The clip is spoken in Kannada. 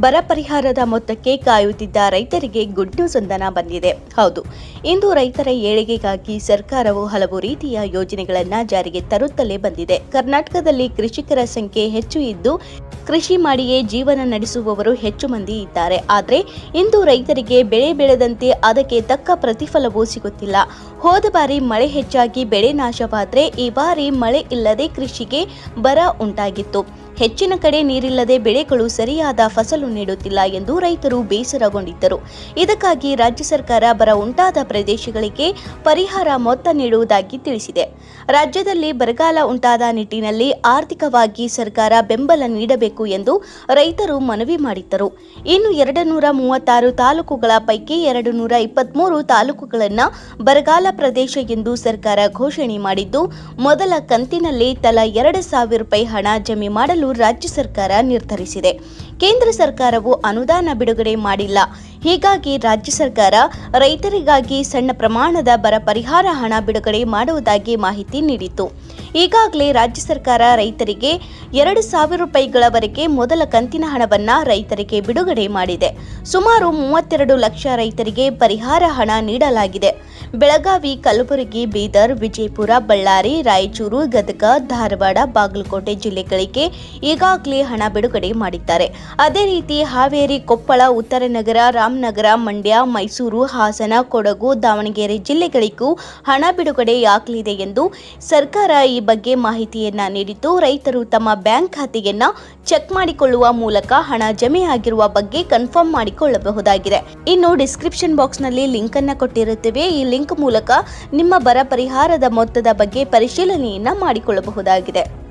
ಬರ ಪರಿಹಾರದ ಮೊತ್ತಕ್ಕೆ ಕಾಯುತ್ತಿದ್ದ ರೈತರಿಗೆ ಗುಡ್ ನ್ಯೂಸ್ ಒಂದನ ಬಂದಿದೆ. ಹೌದು, ಇಂದು ರೈತರ ಏಳಿಗೆಗಾಗಿ ಸರ್ಕಾರವು ಹಲವು ರೀತಿಯ ಯೋಜನೆಗಳನ್ನು ಜಾರಿಗೆ ತರುತ್ತಲೇ ಬಂದಿದೆ. ಕರ್ನಾಟಕದಲ್ಲಿ ಕೃಷಿಕರ ಸಂಖ್ಯೆ ಹೆಚ್ಚು ಇದ್ದು, ಕೃಷಿ ಮಾಡಿಯೇ ಜೀವನ ನಡೆಸುವವರು ಹೆಚ್ಚು ಮಂದಿ ಇದ್ದಾರೆ. ಆದರೆ, ಇಂದು ರೈತರಿಗೆ ಬೆಳೆ ಬೆಳೆದಂತೆ ಅದಕ್ಕೆ ತಕ್ಕ ಪ್ರತಿಫಲವೂ ಸಿಗುತ್ತಿಲ್ಲ. ಹೋದ ಬಾರಿ ಮಳೆ ಹೆಚ್ಚಾಗಿ ಬೆಳೆ ನಾಶವಾದರೆ ಈ ಬಾರಿ ಮಳೆ ಇಲ್ಲದೆ ಕೃಷಿಗೆ ಬರ ಉಂಟಾಗಿತ್ತು. ಹೆಚ್ಚಿನ ಕಡೆ ನೀರಿಲ್ಲದೆ ಬೆಳೆಗಳು ಸರಿಯಾದ ಫಸಲು ನೀಡುತ್ತಿಲ್ಲ ಎಂದು ರೈತರು ಬೇಸರಗೊಂಡಿದ್ದರು. ಇದಕ್ಕಾಗಿ ರಾಜ್ಯ ಸರ್ಕಾರ ಬರ ಉಂಟಾದ ಪ್ರದೇಶಗಳಿಗೆ ಪರಿಹಾರ ಮೊತ್ತ ನೀಡುವುದಾಗಿ ತಿಳಿಸಿದೆ. ರಾಜ್ಯದಲ್ಲಿ ಬರಗಾಲ ಉಂಟಾದ ನಿಟ್ಟಿನಲ್ಲಿ ಆರ್ಥಿಕವಾಗಿ ಸರ್ಕಾರ ಬೆಂಬಲ ನೀಡಬೇಕು ಎಂದು ರೈತರು ಮನವಿ ಮಾಡಿದ್ದರು. ಇನ್ನು ಎರಡು ನೂರ ಮೂವತ್ತಾರು ತಾಲೂಕುಗಳ ಪೈಕಿ ಎರಡು ನೂರ ಇಪ್ಪತ್ಮೂರು ತಾಲೂಕುಗಳನ್ನು ಬರಗಾಲ ಪ್ರದೇಶ ಎಂದು ಸರ್ಕಾರ ಘೋಷಣೆ ಮಾಡಿದ್ದು, ಮೊದಲ ಕಂತಿನಲ್ಲಿ ತಲಾ ಎರಡು ಸಾವಿರ ರೂಪಾಯಿ ಹಣ ಜಮೆ ಮಾಡಲು ರಾಜ್ಯ ಸರ್ಕಾರ ನಿರ್ಧರಿಸಿದೆ. ಕೇಂದ್ರ ಸರ್ಕಾರವು ಅನುದಾನ ಬಿಡುಗಡೆ ಮಾಡಿಲ್ಲ. ಹೀಗಾಗಿ ರಾಜ್ಯ ಸರ್ಕಾರ ರೈತರಿಗಾಗಿ ಸಣ್ಣ ಪ್ರಮಾಣದ ಬರ ಪರಿಹಾರ ಹಣ ಬಿಡುಗಡೆ ಮಾಡುವುದಾಗಿ ಮಾಹಿತಿ ನೀಡಿತು ಈಗಾಗಲೇ ರಾಜ್ಯ ಸರ್ಕಾರ ರೈತರಿಗೆ ಎರಡು ಸಾವಿರ ರೂಪಾಯಿಗಳವರೆಗೆ ಮೊದಲ ಕಂತಿನ ಹಣವನ್ನು ರೈತರಿಗೆ ಬಿಡುಗಡೆ ಮಾಡಿದೆ. ಸುಮಾರು ಮೂವತ್ತೆರಡು ಲಕ್ಷ ರೈತರಿಗೆ ಪರಿಹಾರ ಹಣ ನೀಡಲಾಗಿದೆ. ಬೆಳಗಾವಿ, ಕಲಬುರಗಿ, ಬೀದರ್, ವಿಜಯಪುರ, ಬಳ್ಳಾರಿ, ರಾಯಚೂರು, ಗದಗ, ಧಾರವಾಡ, ಬಾಗಲಕೋಟೆ ಜಿಲ್ಲೆಗಳಿಗೆ ಈಗಾಗಲೇ ಹಣ ಬಿಡುಗಡೆ ಮಾಡಿದ್ದಾರೆ. ಅದೇ ರೀತಿ ಹಾವೇರಿ, ಕೊಪ್ಪಳ, ಉತ್ತರ ನಗರ, ರಾಮನಗರ, ಮಂಡ್ಯ, ಮೈಸೂರು, ಹಾಸನ, ಕೊಡಗು, ದಾವಣಗೆರೆ ಜಿಲ್ಲೆಗಳಿಗೂ ಹಣ ಬಿಡುಗಡೆಯಾಗಲಿದೆ ಎಂದು ಸರ್ಕಾರ ಈ ಬಗ್ಗೆ ಮಾಹಿತಿಯನ್ನ ನೀಡಿದ್ದು, ರೈತರು ತಮ್ಮ ಬ್ಯಾಂಕ್ ಖಾತೆಯನ್ನ ಚೆಕ್ ಮಾಡಿಕೊಳ್ಳುವ ಮೂಲಕ ಹಣ ಜಮೆಯಾಗಿರುವ ಬಗ್ಗೆ ಕನ್ಫರ್ಮ್ ಮಾಡಿಕೊಳ್ಳಬಹುದಾಗಿದೆ. ಇನ್ನು ಡಿಸ್ಕ್ರಿಪ್ಷನ್ ಬಾಕ್ಸ್ನಲ್ಲಿ ಲಿಂಕ್ ಅನ್ನು ಕೊಟ್ಟಿರುತ್ತೇವೆ. ಈ ಲಿಂಕ್ ಮೂಲಕ ನಿಮ್ಮ ಬರ ಪರಿಹಾರದ ಮೊತ್ತದ ಬಗ್ಗೆ ಪರಿಶೀಲನೆಯನ್ನ ಮಾಡಿಕೊಳ್ಳಬಹುದಾಗಿದೆ.